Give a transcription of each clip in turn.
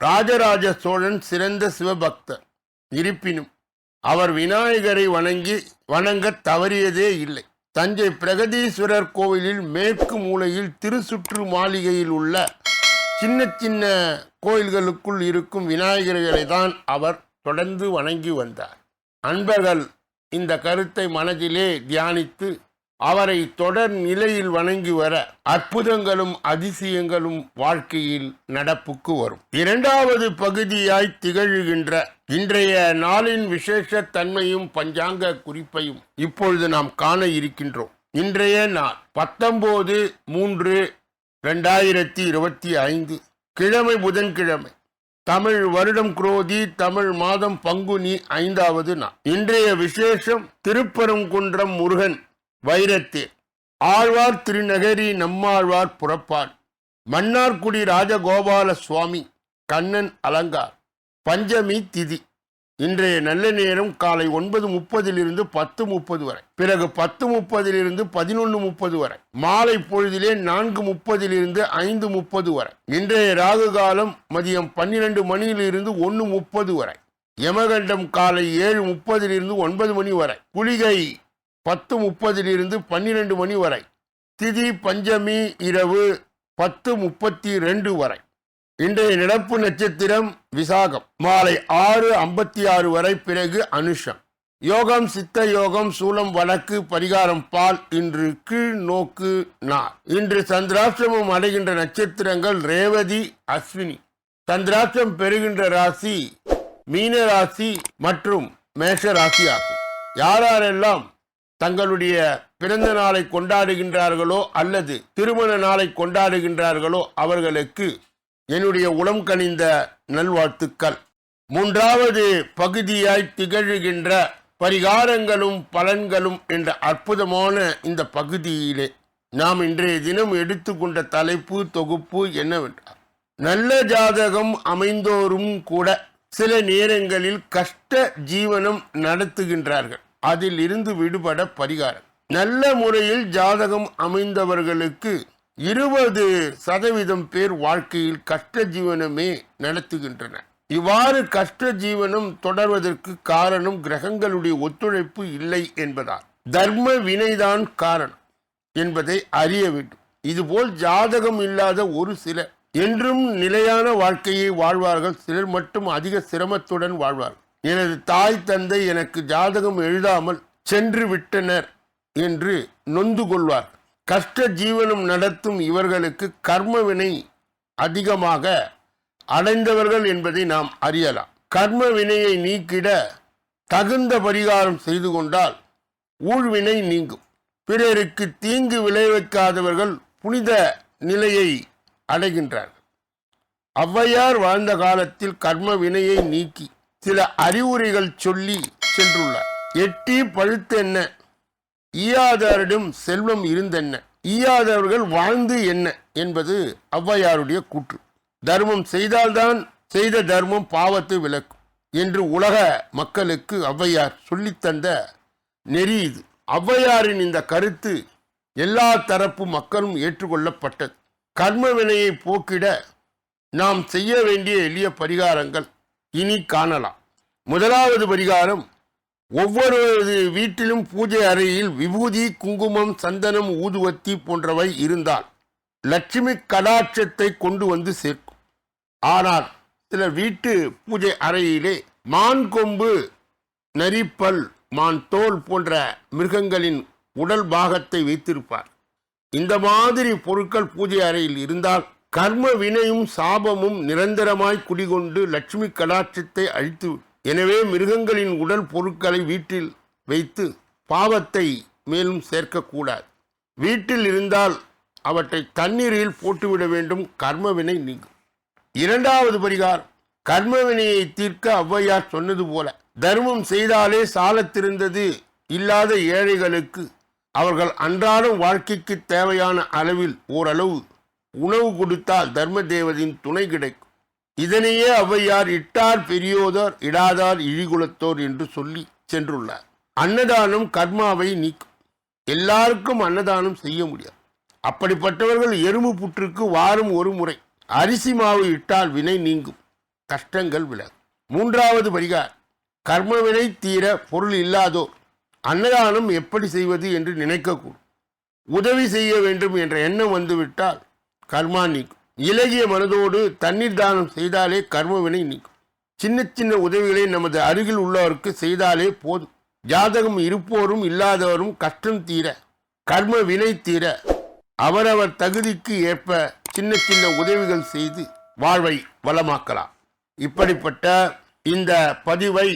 ராஜராஜ சோழன் சிறந்த சிவபக்தர். இருப்பினும் அவர் விநாயகரை வணங்கி வணங்க தவறியதே இல்லை. தஞ்சை பிரகதீஸ்வரர் கோவிலில் மேற்கு மூலையில் திருசுற்று மாளிகையில் உள்ள சின்ன சின்ன கோயில்களுக்குள் இருக்கும் விநாயகர்களை தான் அவர் தொடர்ந்து வணங்கி வந்தார். அன்பர்கள் இந்த கருத்தை மனதிலே தியானித்து அவரை தொடர் நிலையில் வணங்கி வர அற்புதங்களும் அதிசயங்களும் வாழ்க்கையில் நடப்புக்கு வரும். இரண்டாவது பகுதியாய் திகழ்கின்ற இன்றைய நாளின் விசேஷ தன்மையும் பஞ்சாங்க குறிப்பையும் இப்பொழுது நாம் காண இருக்கின்றோம். இன்றைய நாள் பத்தொன்பது மூன்று ரெண்டாயிரத்தி இருபத்தி ஐந்து கிழமை புதன்கிழமை. தமிழ் வருடம் குரோதி தமிழ் மாதம் பங்குனி ஐந்தாவது நாள். இன்றைய விசேஷம் திருப்பரங்குன்றம் முருகன் வைரத்தேர் ஆழ்வார் திருநகரி நம்மாழ்வார் புறப்பார். மன்னார்குடி ராஜகோபால சுவாமி கண்ணன் அலங்கார். பஞ்சமி திதி. இன்றைய நல்ல நேரம் காலை ஒன்பது முப்பதிலிருந்து பத்து முப்பது வரை. பிறகு பத்து முப்பதிலிருந்து பதினொன்று முப்பது வரை. மாலை பொழுதிலே நான்கு முப்பதிலிருந்து ஐந்து முப்பது வரை. இன்றைய ராகு காலம் மதியம் பன்னிரண்டு மணியிலிருந்து ஒன்று முப்பது வரை. யமகண்டம் காலை ஏழு முப்பதிலிருந்து ஒன்பது மணி வரை. குளிகை பத்து முப்பதிலிருந்து பன்னிரண்டு மணி வரை. திதி பஞ்சமி இரவு பத்து முப்பத்தி ரெண்டு வரை. இன்றைய நடப்பு நட்சத்திரம் விசாகம். மாலை ஆறு ஐம்பத்தி ஆறு வரை பிறகு அனுஷம். யோகம் சித்த யோகம் சூலம் வழக்கு பரிகாரம் பால் இன்று கீழ் நோக்கு நார் இன்று சந்திராஷ்டிரமம் அடைகின்ற நட்சத்திரங்கள் ரேவதி அஸ்வினி. சந்திராஷ்டிரம் பெறுகின்ற ராசி மீன ராசி மற்றும் மேஷ ராசி ஆகும் யாரெல்லாம் தங்களுடைய பிறந்த நாளை கொண்டாடுகின்றார்களோ அல்லது திருமண நாளை கொண்டாடுகின்றார்களோ அவர்களுக்கு என்னுடைய உளம் கனிந்த நல்வாழ்த்துக்கள். மூன்றாவது பகுதியாய் திகழ்கின்ற பரிகாரங்களும் பலன்களும் என்ற அற்புதமான இந்த பகுதியிலே நாம் இன்றைய தினம் எடுத்துக்கொண்ட தலைப்பு தொகுப்பு என்னவென்றால் நல்ல ஜாதகம் அமைந்தோரும் கூட சில நேரங்களில் கஷ்ட ஜீவனம் நடத்துகின்றார்கள். அதில் இருந்து விடுபட பரிகாரம். நல்ல முறையில் ஜாதகம் அமைந்தவர்களுக்கு இருபது சதவீதம் பேர் வாழ்க்கையில் கஷ்ட ஜீவனமே நடத்துகின்றனர் இவ்வாறு கஷ்ட ஜீவனம் தொடர்வதற்கு காரணம் கிரகங்களுடைய ஒத்துழைப்பு இல்லை என்பதால். தர்ம வினைதான் காரணம் என்பதை அறிய வேண்டும். இதுபோல் ஜாதகம் இல்லாத ஒரு சிலர் என்றும் நிலையான வாழ்க்கையை வாழ்வார்கள். சிலர் மட்டும் அதிக சிரமத்துடன் வாழ்வார்கள். எனது தாய் தந்தை எனக்கு ஜாதகம் எழுதாமல் சென்று விட்டனர் என்று நொந்து கொள்வார் கஷ்ட ஜீவனம் நடத்தும் இவர்களுக்கு கர்ம வினை அதிகமாக அடைந்தவர்கள் என்பதை நாம் அறியலாம். கர்ம வினையை நீக்கிட தகுந்த பரிகாரம் செய்து கொண்டால் ஊழ்வினை நீங்கும். பிறருக்கு தீங்கு விளைவிக்காதவர்கள் புனித நிலையை அடைகின்றார்கள். ஔவையார் வாழ்ந்த காலத்தில் கர்ம வினையை நீக்கி சில அறிவுரைகள் சொல்லி சென்றுள்ளார். எட்டி பழுத்தென்ன? ஈயாதாரிடம் செல்வம் இருந்தென்ன? ஈயாதவர்கள் வாழ்ந்து என்ன? என்பது ஔவையாருடைய கூற்று. தர்மம் செய்தால்தான் செய்த தர்மம் பாவத்தை விளக்கும் என்று உலக மக்களுக்கு ஔவையார் சொல்லித்தந்த நெறி இது. ஔவையாரின் இந்த கருத்து எல்லா தரப்பு மக்களும் ஏற்றுக்கொள்ளப்பட்டது. கர்ம வினையை போக்கிட நாம் செய்ய வேண்டிய எளிய பரிகாரங்கள் இனி காணலாம். முதலாவது பரிகாரம் ஒவ்வொரு வீட்டிலும் பூஜை அறையில் விபூதி குங்குமம் சந்தனம் ஊதுவத்தி போன்றவை இருந்தால் லட்சுமி கடாட்சத்தை கொண்டு வந்து சேர்க்கும். ஆனால் சில வீட்டு பூஜை அறையிலே மான் கொம்பு நரிப்பல் மான் தோல் போன்ற மிருகங்களின் உடல் பாகத்தை வைத்திருப்பார். இந்த மாதிரி பொருட்கள் பூஜை அறையில் இருந்தால் கர்ம வினையும் சாபமும் நிரந்தரமாய் குடிகொண்டு லட்சுமி கடாட்சத்தை அழித்து எனவே மிருகங்களின் உடல் பொருட்களை வீட்டில் வைத்து பாவத்தை மேலும் சேர்க்கக்கூடாது. வீட்டில் இருந்தால் அவற்றை தண்ணீரில் போட்டுவிட வேண்டும் கர்மவினை நீங்கும். இரண்டாவது பரிகாரம் கர்மவினையை தீர்க்க ஔவையார் சொன்னது போல தர்மம் செய்தாலே சாலத்திருந்தது இல்லாத ஏழைகளுக்கு அவர்கள் அன்றாடம் வாழ்க்கைக்கு தேவையான அளவில் ஓரளவு உணவு கொடுத்தால் தர்ம தேவதையின் துணை கிடைக்கும். இதனையே ஔவையார் இட்டார் பெரியோதர் இடாதார் இழிகுலத்தோர் என்று சொல்லி சென்றுள்ளார். அன்னதானம் கர்மாவை நீக்கும். எல்லாருக்கும் அன்னதானம் செய்ய முடியாது. அப்படிப்பட்டவர்கள் எறும்பு புற்றுக்கு வாரம் ஒரு முறை அரிசி மாவு இட்டால் வினை நீங்கும். கஷ்டங்கள் விலகும். மூன்றாவது பரிகார் கர்ம வினை தீர பொருள் இல்லாதோர் அன்னதானம் எப்படி செய்வது என்று நினைக்கக்கூடும். உதவி செய்ய வேண்டும் என்ற எண்ணம் வந்துவிட்டால் கர்மா நீக்கும். இலகிய மனதோடு தண்ணீர் தானம் செய்தாலே கர்ம வினை நீக்கும். சின்ன சின்ன உதவிகளை நமது அருகில் உள்ளவருக்கு செய்தாலே போதும். ஜாதகம் இருப்போரும் இல்லாதவரும் கஷ்டம் தீர கர்ம வினை தீர அவரவர் தகுதிக்கு ஏற்ப சின்ன சின்ன உதவிகள் செய்து வாழ்வை வளமாக்கலாம். இப்படிப்பட்ட இந்த பதிவை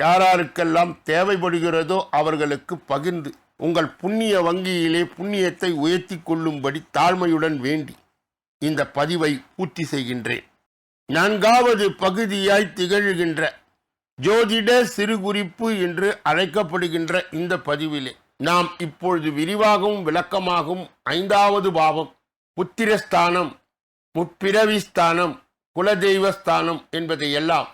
யாராருக்கெல்லாம் தேவைப்படுகிறதோ அவர்களுக்கு பகிர்ந்து உங்கள் புண்ணிய வங்கியிலே புண்ணியத்தை உயர்த்தி கொள்ளும்படி தாழ்மையுடன் வேண்டி இந்த பதிவை பூர்த்தி செய்கின்றேன். நான்காவது பகுதியாய் திகழ்கின்ற ஜோதிட சிறுகுறிப்பு என்று அழைக்கப்படுகின்ற இந்த பதிவிலே நாம் இப்பொழுது விரிவாகவும் விளக்கமாகவும் ஐந்தாவது பாவம் புத்திரஸ்தானம் முப்பிரவிஸ்தானம் குலதெய்வஸ்தானம் என்பதை எல்லாம்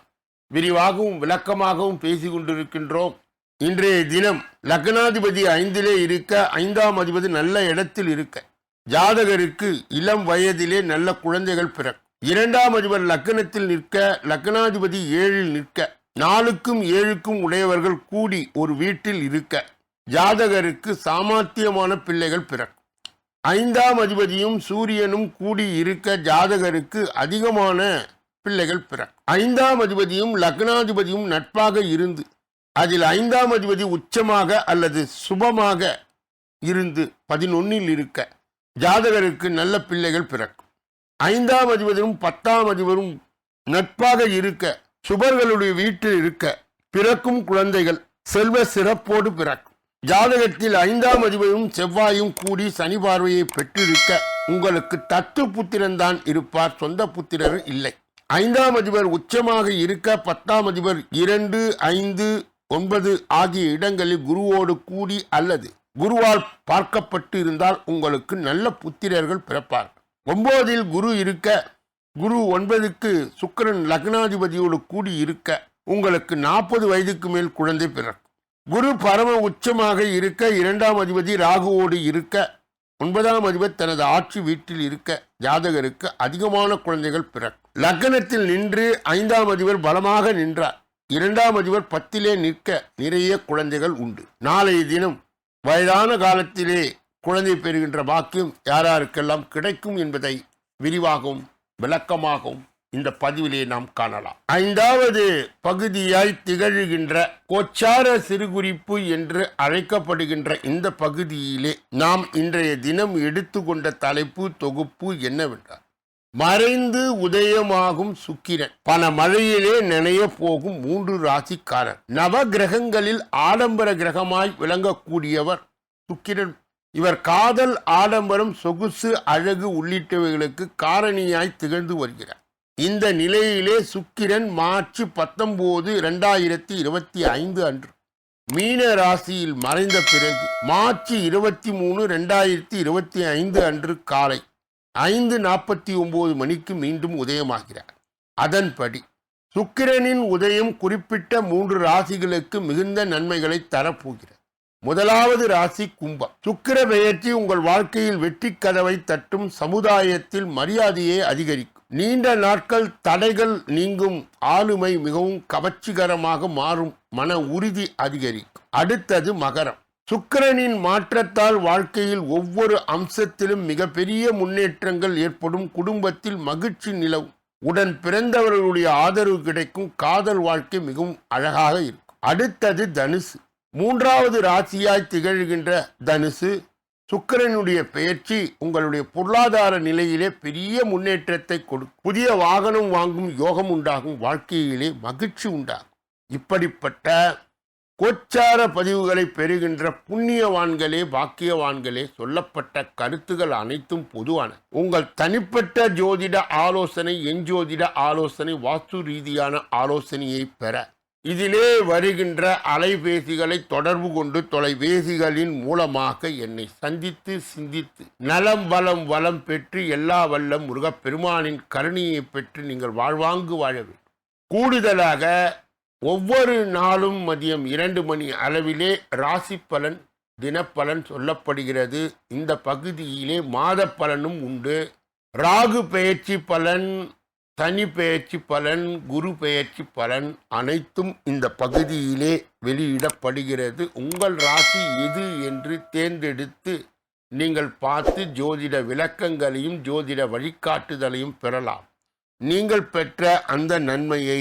விரிவாகவும் விளக்கமாகவும் பேசிக் கொண்டிருக்கின்றோம். இன்றைய தினம் லக்னாதிபதி ஐந்திலே இருக்க ஐந்தாம் அதிபதி நல்ல இடத்தில் இருக்க ஜாதகருக்கு இளம் வயதிலே நல்ல குழந்தைகள் பிறக்கும். இரண்டாம் அதிபர் லக்னத்தில் நிற்க லக்னாதிபதி ஏழில் நிற்க நாலுக்கும் ஏழுக்கும் உடையவர்கள் கூடி ஒரு வீட்டில் இருக்க ஜாதகருக்கு சாமர்த்தியமான பிள்ளைகள் பிறக்கும். ஐந்தாம் அதிபதியும் சூரியனும் கூடி இருக்க ஜாதகருக்கு அதிகமான பிள்ளைகள் பிறக்கும். ஐந்தாம் அதிபதியும் லக்னாதிபதியும் நட்பாக இருந்து அதில் ஐந்தாம் அதிபதி உச்சமாக அல்லது சுபமாக இருந்து பதினொன்னில் இருக்க ஜாதகருக்கு நல்ல பிள்ளைகள் பிறக்கும். ஐந்தாம் அதிபதியும் பத்தாம் அதிபரும் நட்பாக இருக்க சுபர்களுடைய வீட்டில் இருக்க பிறக்கும் குழந்தைகள் செல்வ சிறப்போடு பிறக்கும். ஜாதகத்தில் ஐந்தாம் அதிபதியும் செவ்வாயும் கூடி சனி பார்வையை பெற்றிருக்க உங்களுக்கு தத்து புத்திரன்தான் இருப்பார் சொந்த புத்திரர் இல்லை. ஐந்தாம் அதிபர் உச்சமாக இருக்க பத்தாம் அதிபர் இரண்டு ஐந்து ஒன்பது ஆகிய இடங்களில் குருவோடு கூடி அல்லது குருவால் பார்க்கப்பட்டு இருந்தால் உங்களுக்கு நல்ல புத்திரர்கள் பிறப்பார். ஒன்பதில் குரு இருக்க குரு ஒன்பதுக்கு சுக்கிரன் லக்னாதிபதியோடு கூடி இருக்க உங்களுக்கு நாற்பது வயதுக்கு மேல் குழந்தை பிறக்கும். குரு பரம உச்சமாக இருக்க இரண்டாம் அதிபதி ராகுவோடு இருக்க ஒன்பதாம் அதிபர் தனது ஆட்சி வீட்டில் இருக்க ஜாதகருக்கு அதிகமான குழந்தைகள் பிறக்கும். லக்னத்தில் நின்று ஐந்தாம் அதிபர் பலமாக நின்றார். இரண்டாம் அதிபர் பத்திலே நிற்க நிறைய குழந்தைகள் உண்டு. நாளைய தினம் வயதான காலத்திலே குழந்தை பெறுகின்ற பாக்கியம் யாராருக்கெல்லாம் கிடைக்கும் என்பதை விரிவாகவும் விளக்கமாகவும் இந்த பதிவிலே நாம் காணலாம். ஐந்தாவது பகுதியாய் திகழ்கின்ற கோச்சார சிறுகுறிப்பு என்று அழைக்கப்படுகின்ற இந்த பகுதியிலே நாம் இன்றைய தினம் எடுத்துக்கொண்ட தலைப்பு தொகுப்பு என்னவென்றால் மறைந்து உதயமாகும் சுக்கிரன். பல மழையிலே நினைய போகும் மூன்று ராசிக்காரர். நவ கிரகங்களில் ஆடம்பர கிரகமாய் விளங்கக்கூடியவர் சுக்கிரன். இவர் காதல் ஆடம்பரம் சொகுசு அழகு உள்ளிட்டவைகளுக்கு காரணியாய் திகழ்ந்து வருகிறார். இந்த நிலையிலே சுக்கிரன் மார்ச் பத்தொன்பது இரண்டாயிரத்தி இருபத்தி ஐந்து அன்று மீன ராசியில் மறைந்த பிறகு மார்ச் இருபத்தி மூணு ரெண்டாயிரத்தி இருபத்தி ஐந்து அன்று காலை ஐந்து நாற்பத்தி ஒன்பது மணிக்கு மீண்டும் உதயமாகிறார். அதன்படி சுக்கிரனின் உதயம் குறிப்பிட்ட மூன்று ராசிகளுக்கு மிகுந்த நன்மைகளை தரப்போகிறது. முதலாவது ராசி கும்பம். சுக்கிர பெயர்ச்சி உங்கள் வாழ்க்கையில் வெற்றி கதவை தட்டும் சமுதாயத்தில் மரியாதையை அதிகரிக்கும். நீண்ட நாட்கள் தடைகள் நீங்கும் ஆளுமை மிகவும் கவர்ச்சிகரமாக மாறும் மன உறுதி அதிகரிக்கும். அடுத்தது மகரம். சுக்கிரனின் மாற்றத்தால் வாழ்க்கையில் ஒவ்வொரு அம்சத்திலும் மிகப்பெரிய முன்னேற்றங்கள் ஏற்படும். குடும்பத்தில் மகிழ்ச்சி நிலவும். உடன் பிறந்தவர்களுடைய ஆதரவு கிடைக்கும். காதல் வாழ்க்கை மிகவும் அழகாக இருக்கும். அடுத்தது தனுசு. மூன்றாவது ராசியாய் திகழ்கின்ற தனுசு சுக்கிரனுடைய பெயர்ச்சி உங்களுடைய பொருளாதார நிலையிலே பெரிய முன்னேற்றத்தை கொடுக்கும். புதிய வாகனம் வாங்கும் யோகம் உண்டாகும். வாழ்க்கையிலே மகிழ்ச்சி உண்டாகும். இப்படிப்பட்ட கோச்சார பதிவுகளை பெறுகின்ற புண்ணியவான்களே பாக்கியவான்களே சொல்லப்பட்ட கருத்துகள் அனைத்தும் பொதுவான. உங்கள் தனிப்பட்ட ஜோதிட ஆலோசனை எஞ்சோதிட ஆலோசனை வாஸ்து ரீதியான ஆலோசனையை பெற. இதிலே வருகின்ற அலைபேசிகளை தொடர்பு கொண்டு தொலைபேசிகளின் மூலமாக என்னை சந்தித்து சிந்தித்து நலம் வளம் வளம் பெற்று எல்லா வல்லம் முருகப்பெருமானின் கருணையை பெற்று நீங்கள் வாழ்வாங்கு வாழ வேண்டும். கூடுதலாக ஒவ்வொரு நாளும் மதியம் இரண்டு மணி அளவிலே ராசி பலன் தினப்பலன் சொல்லப்படுகிறது. இந்த பகுதியிலே மாத பலனும் உண்டு. ராகு பெயர்ச்சி பலன் சனி பெயர்ச்சி பலன் குரு பெயர்ச்சி பலன் அனைத்தும் இந்த பகுதியிலே வெளியிடப்படுகிறது. உங்கள் ராசி எது என்று தேர்ந்தெடுத்து நீங்கள் பார்த்து ஜோதிட விளக்கங்களையும் ஜோதிட வழிகாட்டுதலையும் பெறலாம். நீங்கள் பெற்ற அந்த நன்மையை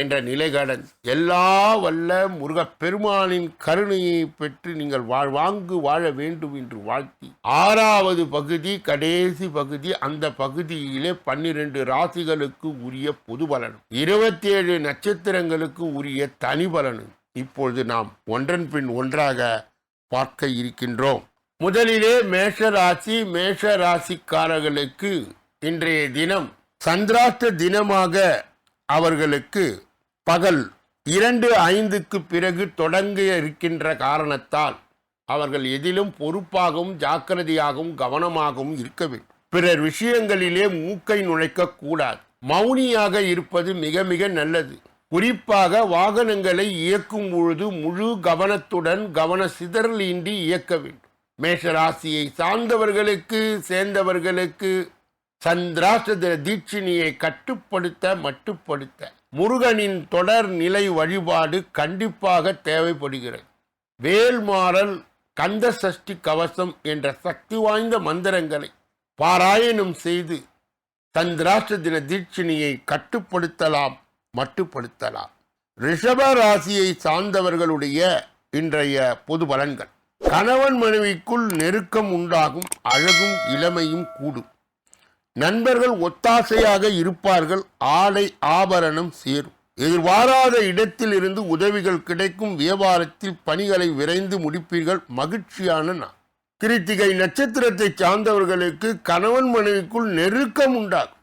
என்ற நிலைகடன். எல்லா வல்ல முருகப்பெருமானின் கருணையை பெற்று நீங்கள் வாழ்வாங்கு வாழ வேண்டும் என்று வாழ்த்தி ஆறாவது பகுதி கடைசி பகுதி அந்த பகுதியிலே பன்னிரண்டு ராசிகளுக்கு உரிய பொது பலனும் இருபத்தி ஏழு நட்சத்திரங்களுக்கு உரிய தனி பலனும் இப்பொழுது நாம் ஒன்றன் பின் ஒன்றாக பார்க்க இருக்கின்றோம். முதலிலே மேஷ ராசி மேஷ ராசிக்காரர்களுக்கு இன்றைய தினம் சந்திராஷ்ட தினமாக அவர்களுக்கு பகல் இரண்டு ஐந்துக்கு பிறகு தொடங்க இருக்கின்ற காரணத்தால் அவர்கள் எதிலும் பொறுப்பாகவும் ஜாக்கிரதையாகவும் கவனமாகவும் இருக்க வேண்டும். பிறர் விஷயங்களிலே மூக்கை நுழைக்க கூடாது. மௌனியாக இருப்பது மிக மிக நல்லது. குறிப்பாக வாகனங்களை இயக்கும் பொழுது முழு கவனத்துடன் கவன சிதறல் இன்றி இயக்க வேண்டும். மேஷராசியை சார்ந்தவர்களுக்கு சேர்ந்தவர்களுக்கு சந்திராசத தீட்சிணியை கட்டுப்படுத்த மட்டுப்படுத்த. முருகனின் தொடர் நிலை வழிபாடு கண்டிப்பாக தேவைப்படுகிறது. வேல்மாறல் கந்த சஷ்டி கவசம் என்ற சக்தி வாய்ந்த மந்திரங்களை பாராயணம் செய்து சந்திராஷ்ட தின தீட்சிணியை கட்டுப்படுத்தலாம் மட்டுப்படுத்தலாம். ரிஷப ராசியை சார்ந்தவர்களுடைய இன்றைய பொது பலன்கள். கணவன் மனைவிக்குள் நெருக்கம் உண்டாகும் அழகும் இளமையும் கூடும். நண்பர்கள் ஒத்தாசையாக இருப்பார்கள் ஆடை ஆபரணம் சேரும். எதிர்பாராத இடத்தில் இருந்து உதவிகள் கிடைக்கும் வியாபாரத்தில் பணிகளை விரைந்து முடிப்பீர்கள் மகிழ்ச்சியான நாள். கிருத்திகை நட்சத்திரத்தை சார்ந்தவர்களுக்கு கணவன் மனைவிக்குள் நெருக்கம் உண்டாகும்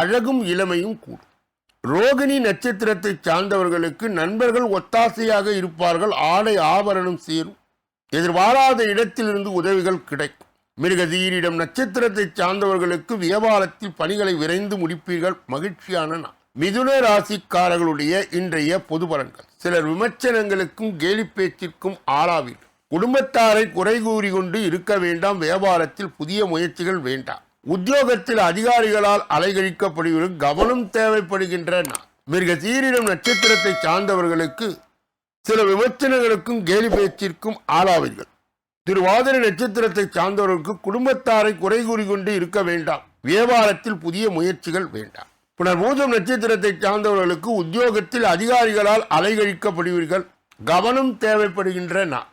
அழகும் இளமையும் கூடும். ரோகிணி நட்சத்திரத்தை சார்ந்தவர்களுக்கு நண்பர்கள் ஒத்தாசையாக இருப்பார்கள் ஆடை ஆபரணம் சேரும். எதிர்பாராத இடத்திலிருந்து உதவிகள் கிடைக்கும். மிருகதீரிடம் நட்சத்திரத்தை சார்ந்தவர்களுக்கு வியாபாரத்தில் பணிகளை விரைந்து முடிப்பீர்கள். மகிழ்ச்சியான நாள். மிதுன ராசிக்காரர்களுடைய இன்றைய பொது பலன்கள். சிலர் விமர்சனங்களுக்கும் கேலி பேச்சிற்கும் ஆளாவீர்கள். குடும்பத்தாரை குறை கூறி கொண்டு இருக்க வேண்டாம். வியாபாரத்தில் புதிய முயற்சிகள் வேண்டாம். உத்தியோகத்தில் அதிகாரிகளால் அலைகழிக்கப்படுவது கவனம் தேவைப்படுகின்ற நாள். மிருக சீரிடம் நட்சத்திரத்தை சார்ந்தவர்களுக்கு சில விமர்சனங்களுக்கும் கேலி பேச்சிற்கும் ஆளாவீர்கள். திருவாதிரை நட்சத்திரத்தை சார்ந்தவர்களுக்கு குடும்பத்தாரை குறை கூறி கொண்டு இருக்க வேண்டாம். வியாபாரத்தில் புதிய முயற்சிகள் வேண்டாம். புனர்பூதம் நட்சத்திரத்தை சார்ந்தவர்களுக்கு உத்தியோகத்தில் அதிகாரிகளால் அலைகழிக்கப்படுவீர்கள். கவனம் தேவைப்படுகின்ற நான்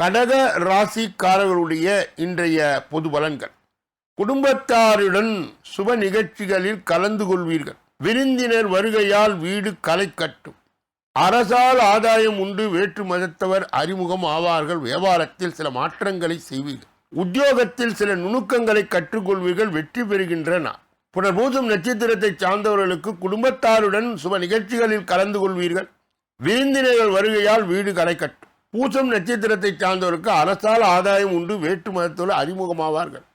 கடக ராசிக்காரர்களுடைய இன்றைய பொது பலன்கள். குடும்பத்தாருடன் சுப நிகழ்ச்சிகளில் கலந்து கொள்வீர்கள். விருந்தினர் வருகையால் வீடு களை கட்டும். அரசால் ஆதாயம் உண்டு வேற்று மதத்தவர் அறிமுகம் ஆவார்கள். வியாபாரத்தில் சில மாற்றங்களை செய்வீர்கள். உத்தியோகத்தில் சில நுணுக்கங்களை கற்றுக்கொள்வீர்கள் வெற்றி பெறுகின்றன. புனர்பூசம் நட்சத்திரத்தை சார்ந்தவர்களுக்கு குடும்பத்தாருடன் சுப நிகழ்ச்சிகளில் கலந்து கொள்வீர்கள். விருந்தினர்கள் வருகையால் வீடு களை கட்டும். பூசம் நட்சத்திரத்தை சார்ந்தவருக்கு அரசால் ஆதாயம் உண்டு வேற்று மதத்தோடு அறிமுகமாவார்கள்.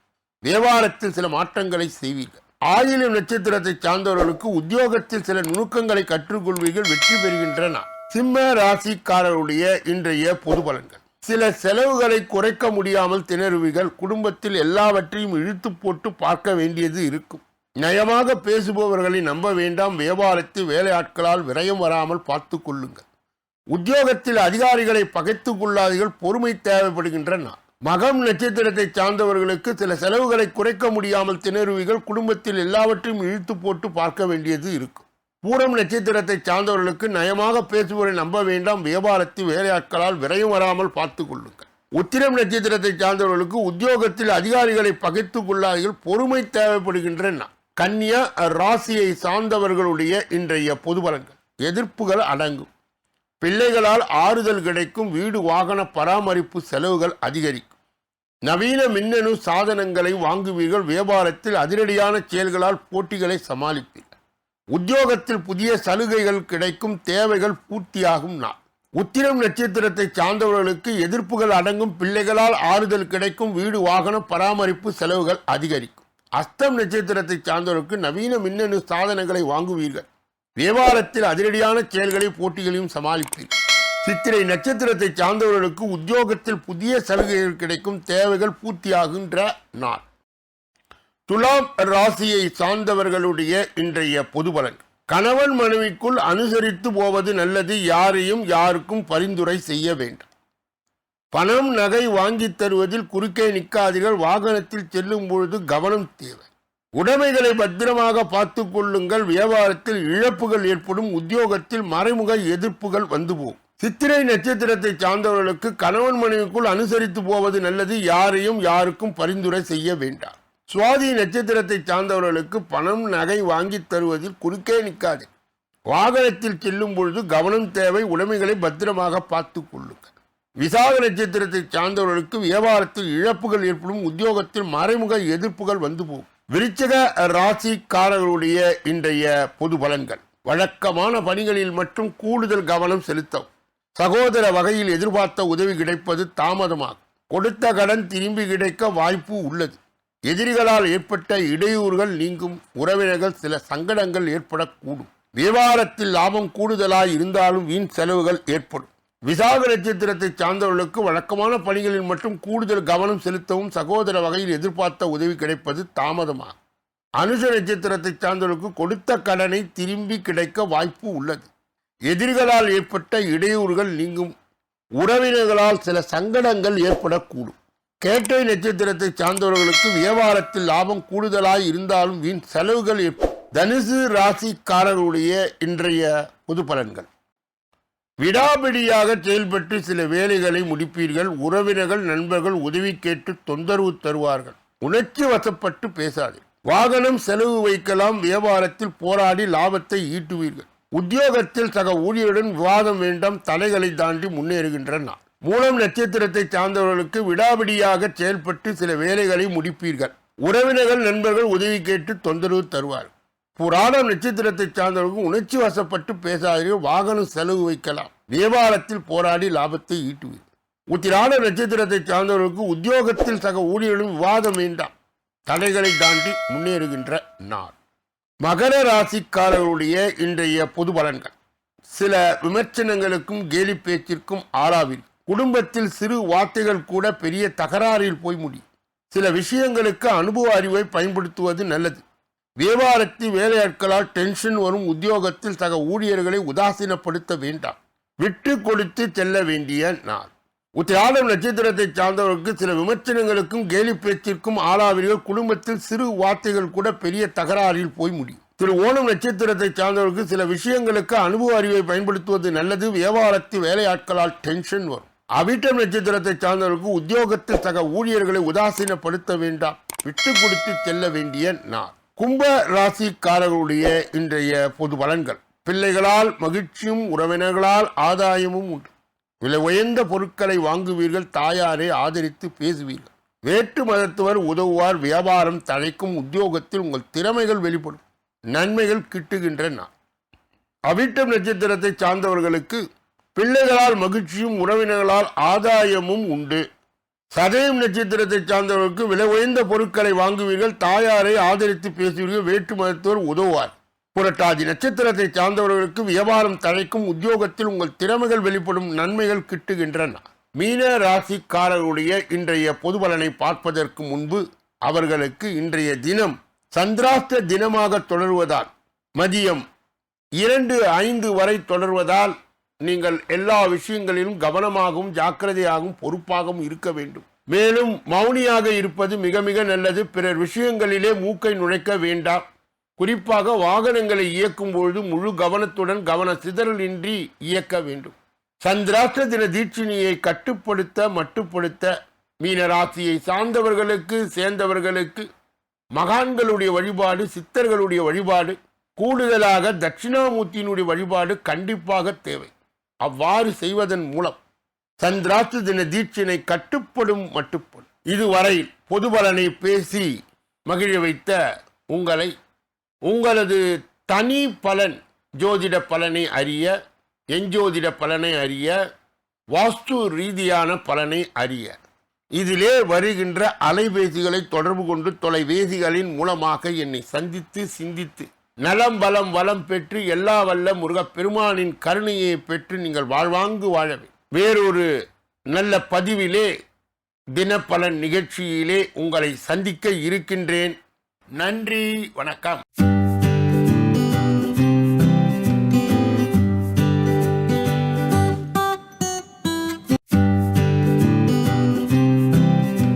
வியாபாரத்தில் சில மாற்றங்களை செய்வீர்கள். ஆயிரம் நட்சத்திரத்தை சார்ந்தவர்களுக்கு உத்தியோகத்தில் சில நுணுக்கங்களை கற்றுக்கொள்வீர்கள் வெற்றி பெறுகின்றன. சிம்ம ராசிக்காரருடைய இன்றைய பொது பலன்கள். சில செலவுகளை குறைக்க முடியாமல் திணறுவீர்கள். குடும்பத்தில் எல்லாவற்றையும் இழுத்து போட்டு பார்க்க வேண்டியது இருக்கும். நயமாக பேசுபவர்களை நம்ப வேண்டாம். வியாபாரத்தில் வேலையாட்களால் விரயம் வராமல் பார்த்து கொள்ளுங்கள். உத்தியோகத்தில் அதிகாரிகளை பகைத்துக் கொள்ளாதீர்கள். பொறுமை தேவைப்படுகின்ற நாள் மகம் நட்சத்திரத்தை சார்ந்தவர்களுக்கு சில செலவுகளை குறைக்க முடியாமல் திணறுவிகள் குடும்பத்தில் எல்லாவற்றையும் இழுத்து போட்டு பார்க்க வேண்டியது இருக்கும். பூரம் நட்சத்திரத்தை சார்ந்தவர்களுக்கு நயமாக பேசுவதை நம்ப வேண்டாம். வியாபாரத்தில் வேலையாட்களால் விரையும் வராமல் பார்த்து கொள்ளுங்கள். உத்திரம் நட்சத்திரத்தை சார்ந்தவர்களுக்கு உத்தியோகத்தில் அதிகாரிகளை பகைத்துக் கொள்ளாதீர்கள். பொறுமை தேவைப்படுகின்ற நாள். கன்னியா ராசியை சார்ந்தவர்களுடைய இன்றைய பொது பலன்கள். எதிர்ப்புகள் அடங்கும். பிள்ளைகளால் ஆறுதல் கிடைக்கும் வீடு வாகன பராமரிப்பு செலவுகள் அதிகரிக்கும். நவீன மின்னணு சாதனங்களை வாங்குவீர்கள் வியாபாரத்தில் அதிரடியான செயல்களால் போட்டிகளை சமாளிப்பீர்கள். உத்தியோகத்தில் புதிய சலுகைகள் கிடைக்கும் தேவைகள் பூர்த்தியாகும் நாள். உத்திரம் நட்சத்திரத்தை சார்ந்தவர்களுக்கு எதிர்ப்புகள் அடங்கும் பிள்ளைகளால் ஆறுதல் கிடைக்கும் வீடு வாகன பராமரிப்பு செலவுகள் அதிகரிக்கும். அஸ்தம் நட்சத்திரத்தை சார்ந்தவர்களுக்கு நவீன மின்னணு சாதனங்களை வாங்குவீர்கள். வியாபாரத்தில் அதிரடியான செயல்களை போட்டிகளையும் சமாளிப்பீர் சித்திரை நட்சத்திரத்தை சார்ந்தவர்களுக்கு உத்தியோகத்தில் புதிய சலுகைகள் கிடைக்கும் தேவைகள் பூர்த்தியாகின்ற நாள். துலாம் ராசியை சார்ந்தவர்களுடைய இன்றைய பொது பலன். கணவன் மனைவிக்குள் அனுசரித்து போவது நல்லது யாரையும் யாருக்கும் பரிந்துரை செய்ய வேண்டும். பணம் நகை வாங்கித் தருவதில் குறுக்கே நிற்காதீர்கள் வாகனத்தில் செல்லும் பொழுது கவனம் தேவை. உடைமைகளை பத்திரமாக பார்த்து கொள்ளுங்கள் வியாபாரத்தில் இழப்புகள் ஏற்படும். உத்தியோகத்தில் மறைமுக எதிர்ப்புகள் வந்து போகும் சித்திரை நட்சத்திரத்தை சார்ந்தவர்களுக்கு கணவன் மனைவிக்குள் அனுசரித்து போவது நல்லது. யாரையும் யாருக்கும் பரிந்துரை செய்ய வேண்டாம். சுவாதி நட்சத்திரத்தை சார்ந்தவர்களுக்கு பணம் நகை வாங்கித் தருவதில் குறுக்கே நிற்காது. வாகனத்தில் செல்லும் பொழுது கவனம் தேவை. உடைமைகளை பத்திரமாக பார்த்து கொள்ளுங்கள் விசாக நட்சத்திரத்தை சார்ந்தவர்களுக்கு வியாபாரத்தில் இழப்புகள் ஏற்படும். உத்தியோகத்தில் மறைமுக எதிர்ப்புகள் வந்து போகும் விருச்சக ராசிக்காரர்களுடைய இன்றைய பொது பலன்கள். வழக்கமான பணிகளில் மட்டும் கூடுதல் கவனம் செலுத்தவும். சகோதர வகையில் எதிர்பார்த்த உதவி கிடைப்பது தாமதமாகும். கொடுத்த கடன் திரும்பி கிடைக்க வாய்ப்பு உள்ளது. எதிரிகளால் ஏற்பட்ட இடையூறுகள் நீங்கும். உறவினர்கள் சில சங்கடங்கள் ஏற்படக்கூடும். வியாபாரத்தில் லாபம் கூடுதலாய் இருந்தாலும் வீண் செலவுகள் ஏற்படும். விசாக நட்சத்திரத்தை சார்ந்தவர்களுக்கு வழக்கமான பணிகளில் மட்டும் கூடுதல் கவனம் செலுத்தவும் சகோதர வகையில் எதிர்பார்த்த உதவி கிடைப்பது தாமதமாகும் அனுஷ நட்சத்திரத்தை சார்ந்தவர்களுக்கு கொடுத்த கடனை திரும்பி கிடைக்க வாய்ப்பு உள்ளது. எதிரிகளால் ஏற்பட்ட இடையூறுகள் நீங்கும். உறவினர்களால் சில சங்கடங்கள் ஏற்படக்கூடும். கேட்டை நட்சத்திரத்தை சார்ந்தவர்களுக்கு வியாபாரத்தில் லாபம் கூடுதலாய் இருந்தாலும் வீண் செலவுகள் தனுசு ராசிக்காரருடைய இன்றைய பொது பலன்கள். விடாபிடியாக செயல்பட்டு சில வேலைகளை முடிப்பீர்கள் உறவினர்கள் நண்பர்கள் உதவி கேட்டு தொந்தரவு தருவார்கள். உணர்ச்சி வசப்பட்டு பேசாது. வாகனம் செலவு வைக்கலாம் வியாபாரத்தில் போராடி லாபத்தை ஈட்டுவீர்கள். உத்தியோகத்தில் சக ஊழியருடன் விவாதம் வேண்டாம் தடைகளை தாண்டி முன்னேறுகின்ற நான் மூலம் நட்சத்திரத்தை சார்ந்தவர்களுக்கு விடாபிடியாக செயல்பட்டு சில வேலைகளை முடிப்பீர்கள். உறவினர்கள் நண்பர்கள் உதவி கேட்டு தொந்தரவு தருவார்கள். புராண நட்சத்திரத்தை சார்ந்தவர்கள் உணர்ச்சி வசப்பட்டு பேசாதீர்கள் வாகனம் செலவு வைக்கலாம். வியாபாரத்தில் போராடி லாபத்தை ஈட்டுவீர்கள் உத்திராட நட்சத்திரத்தை சார்ந்தவர்களுக்கு உத்தியோகத்தில் சக ஊழியர்களும் விவாதம் வேண்டாம். தடைகளை தாண்டி முன்னேறுகின்ற நாள். மகர ராசிக்காரர்களுடைய இன்றைய பொது பலன்கள். சில விமர்சனங்களுக்கும் கேலி பேச்சிற்கும் ஆளாவில் குடும்பத்தில் சிறு வார்த்தைகள் கூட பெரிய தகராறில் போய் முடியும். சில விஷயங்களுக்கு அனுபவ அறிவை பயன்படுத்துவது நல்லது. வியாபாரத்தில் வேலையாட்களால் டென்ஷன் வரும் உத்தியோகத்தில் சக ஊழியர்களை உதாசீனப்படுத்த வேண்டாம். விட்டு கொடுத்து செல்ல வேண்டிய நாள். உத்திராடம் நட்சத்திரத்தை சார்ந்தவர்களுக்கு சில விமர்சனங்களுக்கும் கேலி பேச்சிற்கும் ஆளாவீர்கள். குடும்பத்தில் சிறு வார்த்தைகள் கூட பெரிய தகராறில் போய் முடியும். திரு ஓணம் நட்சத்திரத்தை சார்ந்தவர்களுக்கு சில விஷயங்களுக்கு அனுபவ அறிவை பயன்படுத்துவது நல்லது. வியாபாரத்தில் வேலையாட்களால் டென்ஷன் வரும். அவிட்டம் நட்சத்திரத்தை சார்ந்தவர்களுக்கு உத்தியோகத்தில் சக ஊழியர்களை உதாசீனப்படுத்த வேண்டாம். விட்டு கொடுத்து செல்ல வேண்டிய நாள். கும்ப ராசிக்காரர்களுடைய இன்றைய பொது பலன்கள். பிள்ளைகளால் மகிழ்ச்சியும் உறவினர்களால் ஆதாயமும் உண்டு. விலை உயர்ந்த பொருட்களை வாங்குவீர்கள் தாயாரை ஆதரித்து பேசுவீர்கள். வேற்று மதத்தவர் உதவுவார் வியாபாரம் தழைக்கும் உத்தியோகத்தில் உங்கள் திறமைகள் வெளிப்படும். நன்மைகள் கிட்டுகின்ற நான் அவிட்டம் நட்சத்திரத்தை சார்ந்தவர்களுக்கு பிள்ளைகளால் மகிழ்ச்சியும் உறவினர்களால் ஆதாயமும் உண்டு. சதயம் நட்சத்திரத்தை சார்ந்தவர்களுக்கு விலை உயர்ந்த பொருட்களை வாங்குவீர்கள். தாயாரை ஆதரித்து பேசுவீர்கள். வேற்று மதத்தோர் உதவுவார். புரட்டாதி நட்சத்திரத்தை சார்ந்தவர்களுக்கு வியாபாரம் தழைக்கும் உத்தியோகத்தில் உங்கள் திறமைகள் வெளிப்படும் நன்மைகள் கிட்டுகின்றன. மீன ராசிக்காரர்களுடைய இன்றைய பொது பலனை பார்ப்பதற்கு முன்பு அவர்களுக்கு இன்றைய தினம் சந்திராஷ்ட தினமாக தொடர்வதால் மதியம் இரண்டு ஐந்து வரை தொடர்வதால் நீங்கள் எல்லா விஷயங்களிலும் கவனமாகவும் ஜாக்கிரதையாகவும் பொறுப்பாகவும் இருக்க வேண்டும். மேலும் மௌனியாக இருப்பது மிக மிக நல்லது. பிறர் விஷயங்களிலே மூக்கை நுழைக்க வேண்டாம். குறிப்பாக வாகனங்களை இயக்கும் பொழுது முழு கவனத்துடன் கவன சிதறலின்றி இயக்க வேண்டும். சந்திராஷ்ட தின தீட்சிணியை கட்டுப்படுத்த மட்டுப்படுத்த மீனராசியை சார்ந்தவர்களுக்கு சேர்ந்தவர்களுக்கு மகான்களுடைய வழிபாடு சித்தர்களுடைய வழிபாடு கூடுதலாக தட்சிணாமூர்த்தியினுடைய வழிபாடு கண்டிப்பாக தேவை. அவ்வாறு செய்வதன் மூலம் சந்திராஷ்ட தின தீட்சினை கட்டுப்படும் மட்டுப்படும் இதுவரை பொது பலனை பேசி மகிழ வைத்த உங்களை உங்களது தனி பலன் ஜோதிட பலனை அறிய எஞ்சோதிட பலனை அறிய வாஸ்து ரீதியான பலனை அறிய. இதிலே வருகின்ற அலைபேசிகளை தொடர்பு கொண்டு தொலைபேசிகளின் மூலமாக என்னை சந்தித்து சிந்தித்து நலம் பலம் வளம் பெற்று எல்லா வல்ல முருகப்பெருமானின் கருணையை பெற்று நீங்கள் வாழ்வாங்கு வாழவே வேறொரு நல்ல பதிவிலே தினப்பலன் நிகழ்ச்சியிலே உங்களை சந்திக்க இருக்கின்றேன். நன்றி வணக்கம்.